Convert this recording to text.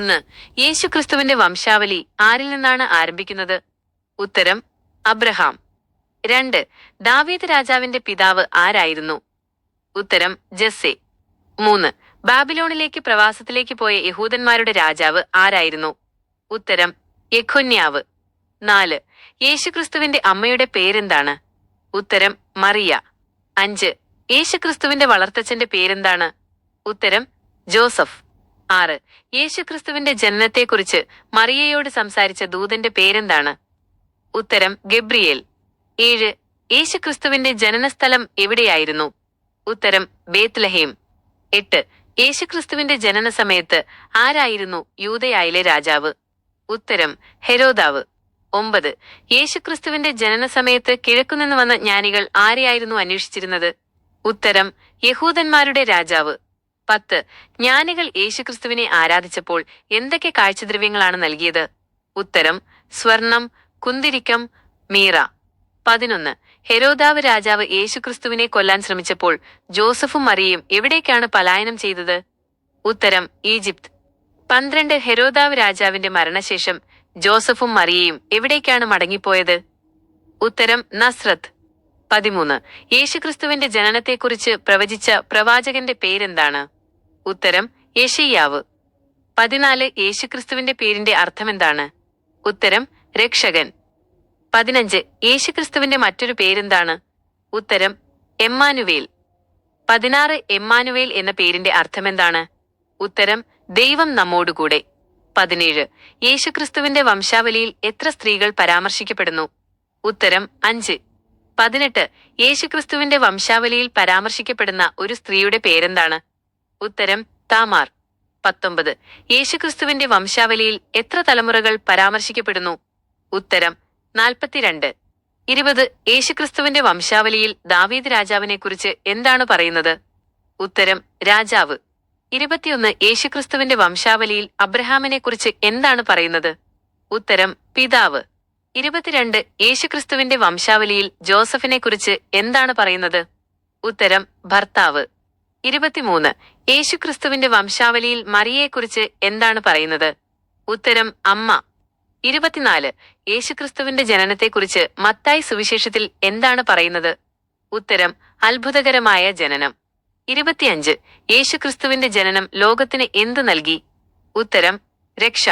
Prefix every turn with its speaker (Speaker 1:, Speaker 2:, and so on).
Speaker 1: ഒന്ന് യേശുക്രിസ്തുവിന്റെ വംശാവലി ആരിൽ നിന്നാണ് ആരംഭിക്കുന്നത്? ഉത്തരം അബ്രഹാം. രണ്ട് ദാവീദ് രാജാവിന്റെ പിതാവ് ആരായിരുന്നു? ഉത്തരം ജസ്സെ. മൂന്ന് ബാബിലോണിലേക്ക് പ്രവാസത്തിലേക്ക് പോയ യഹൂദന്മാരുടെ രാജാവ് ആരായിരുന്നു? ഉത്തരം യഖൊന്യാവ്. നാല് യേശുക്രിസ്തുവിന്റെ അമ്മയുടെ പേരെന്താണ്? ഉത്തരം മറിയ. അഞ്ച് യേശുക്രിസ്തുവിന്റെ വളർത്തച്ഛന്റെ പേരെന്താണ്? ഉത്തരം ജോസഫ്. ആറ്. യേശുക്രിസ്തുവിന്റെ ജനനത്തെക്കുറിച്ച് മറിയയോട് സംസാരിച്ച ദൂതന്റെ പേരെന്താണ്? ഉത്തരം ഗബ്രിയേൽ. ഏഴ്. യേശുക്രിസ്തുവിന്റെ ജനനസ്ഥലം എവിടെയായിരുന്നു? ഉത്തരം ബേത്ലഹേം എട്ട്. യേശുക്രിസ്തുവിന്റെ ജനന സമയത്ത് ആരായിരുന്നു യൂതയായിലെ രാജാവ്? ഉത്തരം ഹെരോദാവ്. ഒമ്പത്. യേശുക്രിസ്തുവിന്റെ ജനന സമയത്ത് കിഴക്കുനിന്ന് വന്ന ജ്ഞാനികൾ ആരെയായിരുന്നു അന്വേഷിച്ചിരുന്നത്? ഉത്തരം യഹൂദന്മാരുടെ രാജാവ്. പത്ത്. ജ്ഞാനികൾ യേശുക്രിസ്തുവിനെ ആരാധിച്ചപ്പോൾ എന്തൊക്കെ കാഴ്ചദ്രവ്യങ്ങളാണ് നൽകിയത്? ഉത്തരം സ്വർണം കുന്തിരിക്കം മീറ. പതിനൊന്ന്. ഹെരോദാവ് രാജാവ് യേശുക്രിസ്തുവിനെ കൊല്ലാൻ ശ്രമിച്ചപ്പോൾ ജോസഫും മറിയയും എവിടേക്കാണ് പലായനം ചെയ്തത്? ഉത്തരം ഈജിപ്ത്. പന്ത്രണ്ട്. ഹെരോദാവ് രാജാവിന്റെ മരണശേഷം ജോസഫും മറിയയും എവിടേക്കാണ് മടങ്ങിപ്പോയത്? ഉത്തരം നസ്രത്ത്. പതിമൂന്ന്. യേശുക്രിസ്തുവിന്റെ ജനനത്തെക്കുറിച്ച് പ്രവചിച്ച പ്രവാചകന്റെ പേരെന്താണ്? ഉത്തരം യേശയ്യാവ്. പതിനാല് യേശുക്രിസ്തുവിന്റെ പേരിന്റെ അർത്ഥമെന്താണ്? ഉത്തരം രക്ഷകൻ. പതിനഞ്ച് യേശുക്രിസ്തുവിന്റെ മറ്റൊരു പേരെന്താണ്? ഉത്തരം എമ്മാനുവേൽ. പതിനാറ് എമ്മാനുവേൽ എന്ന പേരിന്റെ അർത്ഥമെന്താണ്? ഉത്തരം ദൈവം നമ്മോടുകൂടെ. പതിനേഴ് യേശുക്രിസ്തുവിന്റെ വംശാവലിയിൽ എത്ര സ്ത്രീകൾ പരാമർശിക്കപ്പെടുന്നു? ഉത്തരം അഞ്ച്. പതിനെട്ട് യേശുക്രിസ്തുവിന്റെ വംശാവലിയിൽ പരാമർശിക്കപ്പെടുന്ന ഒരു സ്ത്രീയുടെ പേരെന്താണ്? ഉത്തരം താമാർ. പത്തൊമ്പത്. യേശുക്രിസ്തുവിന്റെ വംശാവലിയിൽ എത്ര തലമുറകൾ പരാമർശിക്കപ്പെടുന്നു? ഉത്തരം നാൽപ്പത്തിരണ്ട്. ഇരുപത്. യേശുക്രിസ്തുവിന്റെ വംശാവലിയിൽ ദാവീദ് രാജാവിനെക്കുറിച്ച് എന്താണ് പറയുന്നത്? ഉത്തരം രാജാവ്. ഇരുപത്തിയൊന്ന്. യേശുക്രിസ്തുവിന്റെ വംശാവലിയിൽ അബ്രഹാമിനെക്കുറിച്ച് എന്താണ് പറയുന്നത്? ഉത്തരം പിതാവ്. ഇരുപത്തിരണ്ട്. യേശുക്രിസ്തുവിന്റെ വംശാവലിയിൽ ജോസഫിനെക്കുറിച്ച് എന്താണ് പറയുന്നത്? ഉത്തരം ഭർത്താവ്. ഇരുപത്തിമൂന്ന്. യേശുക്രിസ്തുവിന്റെ വംശാവലിയിൽ മറിയയെക്കുറിച്ച് എന്താണ് പറയുന്നത്? ഉത്തരം അമ്മ. ഇരുപത്തിനാല്. യേശുക്രിസ്തുവിന്റെ ജനനത്തെക്കുറിച്ച് മത്തായി സുവിശേഷത്തിൽ എന്താണ് പറയുന്നത്? ഉത്തരം അത്ഭുതകരമായ ജനനം. ഇരുപത്തിയഞ്ച്. യേശുക്രിസ്തുവിന്റെ ജനനം ലോകത്തിന് എന്തു നൽകി? ഉത്തരം രക്ഷ.